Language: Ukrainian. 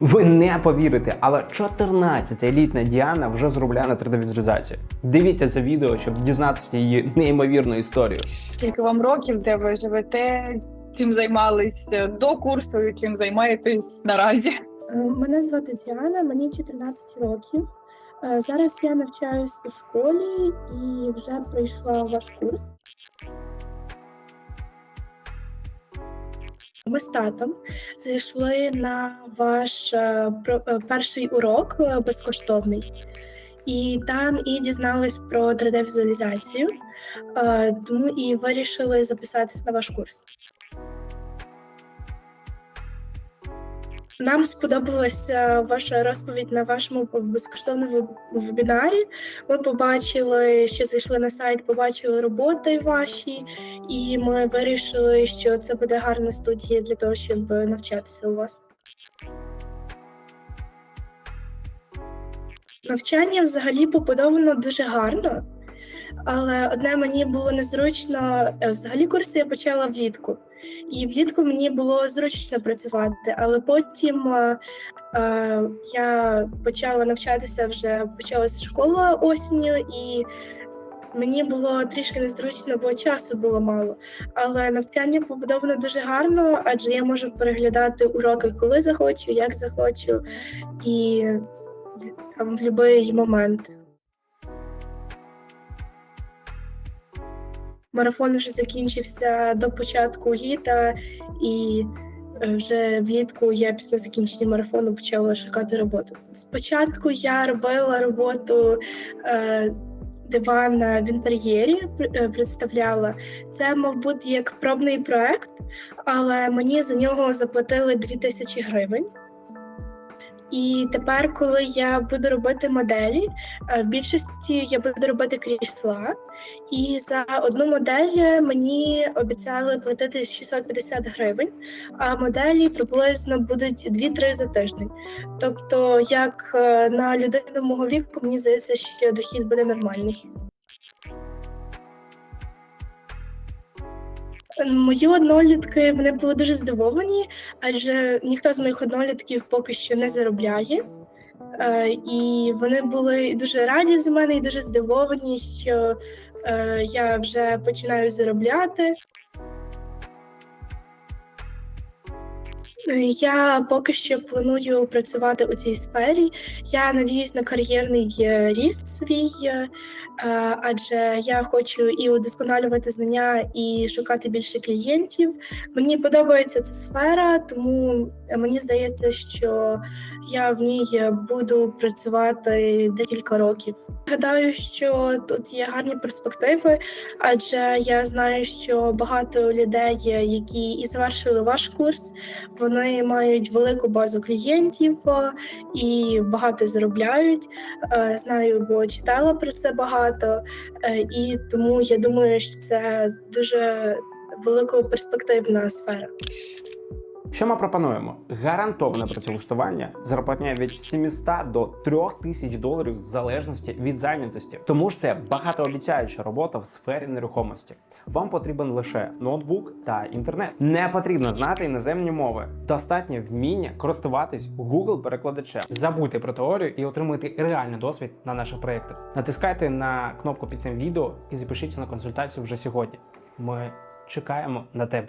Ви не повірите, але 14-літня Діана вже зробляє на 3D-візуалізації. Дивіться це відео, щоб дізнатися її неймовірну історію. Скільки вам років, де ви живете? Чим займались до курсу і чим займаєтесь наразі? Е, Мене звати Діана, мені 14 років. Е, Зараз я навчаюсь у школі і вже пройшла ваш курс. Ми з татом зайшли на ваш е, е, перший урок е, безкоштовний, і там і дізнались про 3D-візуалізацію, е, тому і вирішили записатись на ваш курс. Нам сподобалася ваша розповідь на вашому безкоштовному вебінарі. Ми побачили, що зайшли на сайт, побачили роботи ваші, і ми вирішили, що це буде гарна студія для того, щоб навчатися у вас. Навчання взагалі побудовано дуже гарно, але одне мені було незручно. е, Взагалі курси я почала влітку. І влітку мені було зручно працювати, але потім е, е, я почала навчатися вже почалась школа осінню, і мені було трішки незручно, бо часу було мало. Але навчання побудовано дуже гарно, адже я можу переглядати уроки, коли захочу, як захочу, і там в будь-який момент. Марафон вже закінчився до початку літа, і е, вже влітку я після закінчення марафону почала шукати роботу. Спочатку я робила роботу е, дивана в інтер'єрі, е, представляла. Це, мав бути як пробний проект, але мені за нього заплатили 2000 гривень. І тепер, коли я буду робити моделі, е, в більшості я буду робити крісла. І за одну модель мені обіцяли платити 650 гривень, а моделі приблизно будуть 2-3 за тиждень. Тобто, як е, на людину мого віку, мені здається, що дохід буде нормальний. Мої однолітки вони були дуже здивовані, адже ніхто з моїх однолітків поки що не заробляє. Е, і вони були дуже раді з мене і дуже здивовані, що е, я вже починаю заробляти. Я поки що планую працювати у цій сфері. Я надіюсь на кар'єрний е, ріст свій, е, е, адже я хочу і удосконалювати знання, і шукати більше клієнтів. Мені подобається ця сфера, тому мені здається, що я в ній буду працювати декілька років. Гадаю, що тут є гарні перспективи, адже я знаю, що багато людей, які і завершили ваш курс, вони мають велику базу клієнтів е, і багато заробляють. Е, Знаю, бо читала про це багато, Е, і тому я думаю, що це дуже великоперспективна сфера. Що ми пропонуємо? Гарантоване працевлаштування, зарплатня від 700 до 3000 доларів в залежності від зайнятості. Тому ж це багатообіцяюча робота в сфері нерухомості. Вам потрібен лише ноутбук та інтернет. Не потрібно знати іноземні мови. Достатньо вміння користуватись Google перекладачем. Забудьте про теорію і отримуйте реальний досвід на наших проєктах. Натискайте на кнопку під цим відео і запишіться на консультацію вже сьогодні. Ми чекаємо на тебе.